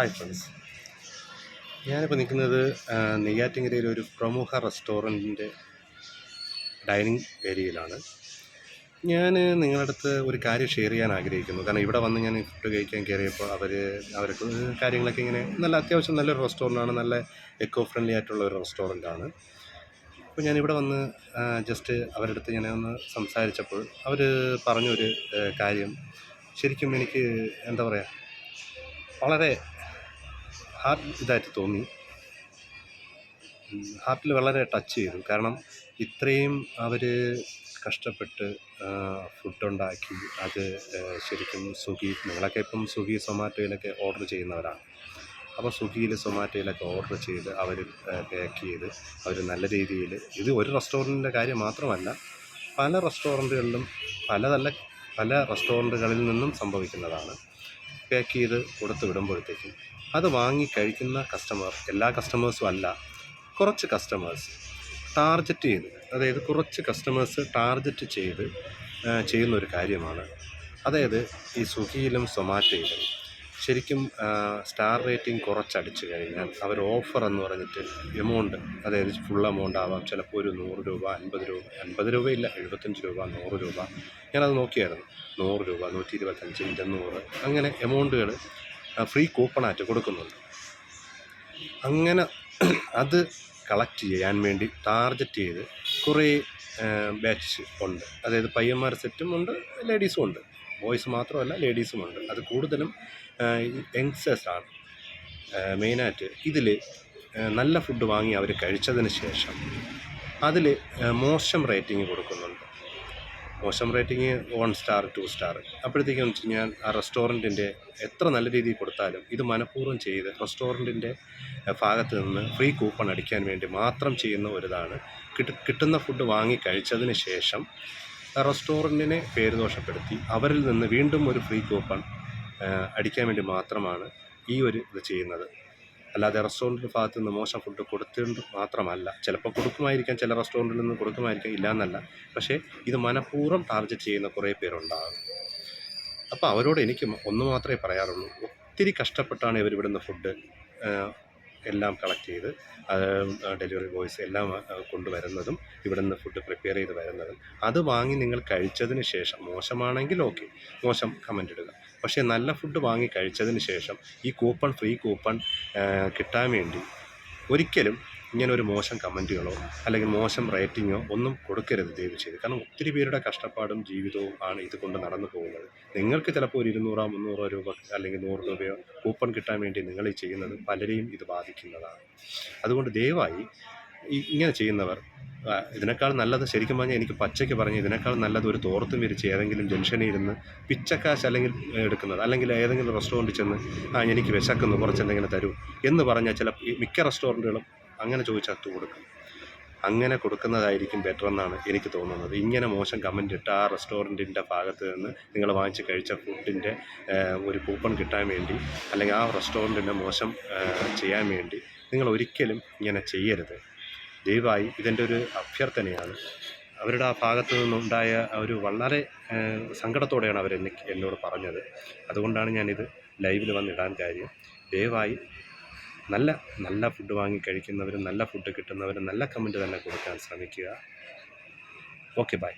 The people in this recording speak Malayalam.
ഹായ് ഫ്രണ്ട്സ് ഞാനിപ്പോൾ നിൽക്കുന്നത് നെയ്യാറ്റിങ്ങരയിലെ ഒരു പ്രമുഖ റെസ്റ്റോറന്റിന്റെ ഡൈനിങ് ഏരിയയിലാണ്. ഞാൻ നിങ്ങളുടെ അടുത്ത് ഒരു കാര്യം ഷെയർ ചെയ്യാൻ ആഗ്രഹിക്കുന്നു. കാരണം ഇവിടെ വന്ന് ഞാൻ ഫുഡ് കഴിക്കാൻ കയറിയപ്പോൾ അവർ അവർക്ക് കാര്യങ്ങളൊക്കെ ഇങ്ങനെ നല്ല അത്യാവശ്യം നല്ലൊരു റെസ്റ്റോറന്റാണ് നല്ല എക്കോ ഫ്രണ്ട്ലി ആയിട്ടുള്ള ഒരു റെസ്റ്റോറന്റാണ് അപ്പോൾ ഞാനിവിടെ വന്ന് ജസ്റ്റ് അവരുടെ അടുത്ത് ഞാൻ ഒന്ന് സംസാരിച്ചപ്പോൾ അവർ പറഞ്ഞൊരു കാര്യം. ശരിക്കും എനിക്ക് എന്താ പറയുക വളരെ ഹാർട്ട് ഇതായിട്ട് തോന്നി. ഹാർട്ടിൽ വളരെ ടച്ച് ചെയ്തു. കാരണം ഇത്രയും അവർ കഷ്ടപ്പെട്ട് ഫുഡുണ്ടാക്കി അത് ശരിക്കും സ്വിഗ്ഗി നിങ്ങളൊക്കെ ഇപ്പം സ്വിഗ്ഗി സൊമാറ്റോയിലൊക്കെ ഓർഡർ ചെയ്യുന്നവരാണ്. അപ്പോൾ സ്വിഗ്ഗിയിൽ സൊമാറ്റോയിലൊക്കെ ഓർഡർ ചെയ്ത് അവർ പാക്ക് ചെയ്ത് അവർ നല്ല രീതിയിൽ ഇത് ഒരു റെസ്റ്റോറന്റിന്റെ കാര്യം മാത്രമല്ല പല റെസ്റ്റോറന്റുകളിലും പല നല്ല പല റെസ്റ്റോറന്റുകളിൽ നിന്നും സംഭവിക്കുന്നതാണ്. പാക്ക് ചെയ്ത് കൊടുത്ത് വിടുമ്പോഴത്തേക്കും അത് വാങ്ങി കഴിക്കുന്ന കസ്റ്റമർ എല്ലാ കസ്റ്റമേഴ്സും അല്ല കുറച്ച് കസ്റ്റമേഴ്സ് ടാർഗറ്റ് ചെയ്ത് അതായത് കുറച്ച് കസ്റ്റമേഴ്സ് ടാർഗറ്റ് ചെയ്ത് ചെയ്യുന്ന ഒരു കാര്യമാണ്. അതായത് ഈ സ്വിഗ്ഗിയിലും സൊമാറ്റോയിലും ശരിക്കും സ്റ്റാർ റേറ്റിംഗ് കുറച്ചടിച്ചു കഴിഞ്ഞാൽ അവർ ഓഫർ എന്ന് പറഞ്ഞിട്ട് എമൗണ്ട് അതായത് ഫുൾ എമൗണ്ട് ആവാം. ചിലപ്പോൾ ഒരു നൂറ് രൂപ അൻപത് രൂപ അൻപത് രൂപയില്ല എഴുപത്തഞ്ച് രൂപ നൂറ് രൂപ. ഞാനത് നോക്കിയായിരുന്നു. നൂറ് രൂപ നൂറ്റി ഇരുപത്തഞ്ച് ഇരുന്നൂറ്. അങ്ങനെ എമൗണ്ടുകൾ ഫ്രീ കൂപ്പണായിട്ട് കൊടുക്കുന്നുണ്ട്. അങ്ങനെ അത് കളക്ട് ചെയ്യാൻ വേണ്ടി ടാർഗറ്റ് ചെയ്ത് കുറേ ബാച്ച് ഉണ്ട്. അതായത് പയ്യന്മാർ സെറ്റും ഉണ്ട് ലേഡീസും ഉണ്ട്. ബോയ്സ് മാത്രമല്ല ലേഡീസും ഉണ്ട്. അത് കൂടുതലും യങ്സ്റ്റേഴ്സാണ് മെയിനായിട്ട് ഇതിൽ നല്ല ഫുഡ് വാങ്ങി അവർ കഴിച്ചതിന് ശേഷം അതിൽ മോശം റേറ്റിംഗ് കൊടുക്കുന്നുണ്ട്. മോശം rating one star two star അപ്പോഴത്തേക്കും വെച്ച് കഴിഞ്ഞാൽ ആ റെസ്റ്റോറന്റിന്റെ എത്ര നല്ല രീതിയിൽ കൊടുത്താലും ഇത് മനഃപൂർവം ചെയ്ത് റെസ്റ്റോറന്റിന്റെ ഭാഗത്ത് നിന്ന് ഫ്രീ കൂപ്പൺ അടിക്കാൻ വേണ്ടി മാത്രം ചെയ്യുന്ന ഒരിതാണ്. കിട്ട കിട്ടുന്ന ഫുഡ് വാങ്ങി കഴിച്ചതിന് ശേഷം റെസ്റ്റോറന്റിനെ പേര് ദോഷപ്പെടുത്തി അവരിൽ നിന്ന് വീണ്ടും ഒരു ഫ്രീ കൂപ്പൺ അടിക്കാൻ വേണ്ടി മാത്രമാണ് ഈ ഒരു ഇത് ചെയ്യുന്നത്. അല്ലാതെ റെസ്റ്റോറന്റിന്റെ ഭാഗത്ത് നിന്ന് മോശം ഫുഡ് കൊടുത്തിട്ട് മാത്രമല്ല ചിലപ്പോൾ കൊടുക്കുമായിരിക്കാം ചില റെസ്റ്റോറന്റിൽ നിന്ന് കൊടുക്കുമായിരിക്കാം ഇല്ല എന്നല്ല പക്ഷേ ഇത് മനഃപൂർവം ടാർഗറ്റ് ചെയ്യുന്ന കുറേ പേരുണ്ടാകും. അപ്പോൾ അവരോട് എനിക്ക് ഒന്ന് മാത്രമേ പറയാറുള്ളൂ ഒത്തിരി കഷ്ടപ്പെട്ടാണ് ഇവർ ഇവിടുന്ന് ഫുഡ് എല്ലാം കളക്ട് ചെയ്ത് ഡെലിവറി ബോയ്സ് എല്ലാം കൊണ്ടുവരുന്നതും ഇവിടെ നിന്ന് ഫുഡ് പ്രിപ്പയർ ചെയ്ത് വരുന്നതും. അത് വാങ്ങി നിങ്ങൾ കഴിച്ചതിന് ശേഷം മോശമാണെങ്കിൽ ഓക്കെ മോശം കമന്റ് ഇടുക. പക്ഷേ നല്ല ഫുഡ് വാങ്ങി കഴിച്ചതിന് ശേഷം ഈ കൂപ്പൺ ഫ്രീ കൂപ്പൺ കിട്ടാൻ വേണ്ടി ഒരിക്കലും ഇങ്ങനെ ഒരു മോശം കമന്റുകളോ അല്ലെങ്കിൽ മോശം റേറ്റിങ്ങോ ഒന്നും കൊടുക്കരുത് ദയവ് ചെയ്ത്. കാരണം ഒത്തിരി പേരുടെ കഷ്ടപ്പാടും ജീവിതവും ആണ് ഇത് കൊണ്ട് നടന്നു പോകുന്നത്. നിങ്ങൾക്ക് ചിലപ്പോൾ ഒരു ഇരുന്നൂറോ മുന്നൂറോ രൂപ അല്ലെങ്കിൽ നൂറ് രൂപയോ കൂപ്പൺ കിട്ടാൻ വേണ്ടി നിങ്ങൾ ഈ ചെയ്യുന്നത് പലരെയും ഇത് ബാധിക്കുന്നതാണ്. അതുകൊണ്ട് ദയവായി ഇങ്ങനെ ചെയ്യുന്നവർ ഇതിനേക്കാൾ നല്ലത് ശരിക്കും പറഞ്ഞാൽ എനിക്ക് പച്ചയ്ക്ക് പറഞ്ഞ് ഇതിനേക്കാൾ നല്ലത് ഒരു തോർത്തും വിരിച്ച് ഏതെങ്കിലും ജംഗ്ഷനിൽ ഇരുന്ന് പിച്ചക്കാശ് അല്ലെങ്കിൽ എടുക്കുന്നത് അല്ലെങ്കിൽ ഏതെങ്കിലും റെസ്റ്റോറന്റിൽ ചെന്ന് ആ എനിക്ക് വിശക്കുന്നു കുറച്ച് എന്തെങ്കിലും തരൂ എന്ന് പറഞ്ഞാൽ ചില മിക്ക റെസ്റ്റോറന്റുകളും അങ്ങനെ ചോദിച്ചാൽ അത് കൊടുക്കും. അങ്ങനെ കൊടുക്കുന്നതായിരിക്കും ബെറ്റർ എന്നാണ് എനിക്ക് തോന്നുന്നത്. ഇങ്ങനെ മോശം കമന്റ് ഇട്ട് ആ റെസ്റ്റോറന്റിന്റെ ഭാഗത്ത് നിന്ന് നിങ്ങൾ വാങ്ങിച്ച് കഴിച്ച ഫുഡിന്റെ ഒരു കൂപ്പൺ കിട്ടാൻ വേണ്ടി അല്ലെങ്കിൽ ആ റെസ്റ്റോറന്റിന്റെ മോശം ചെയ്യാൻ വേണ്ടി നിങ്ങൾ ഒരിക്കലും ഇങ്ങനെ ചെയ്യരുത്. ദയവായി ഇതിന്റെ ഒരു അഭ്യർത്ഥനയാണ്. അവരുടെ ആ ഭാഗത്തു നിന്നുണ്ടായ ഒരു വളരെ സങ്കടത്തോടെയാണ് അവർ എന്നെ എന്നോട് പറഞ്ഞത്. അതുകൊണ്ടാണ് ഞാനിത് ലൈവിൽ വന്നിടാൻ കാര്യം. ദയവായി നല്ല നല്ല ഫുഡ് വാങ്ങി കഴിക്കുന്നവരും നല്ല ഫുഡ് കിട്ടുന്നവരും നല്ല കമന്റ് തന്നെ കൊടുക്കാൻ ശ്രമിക്കുക. Okay bye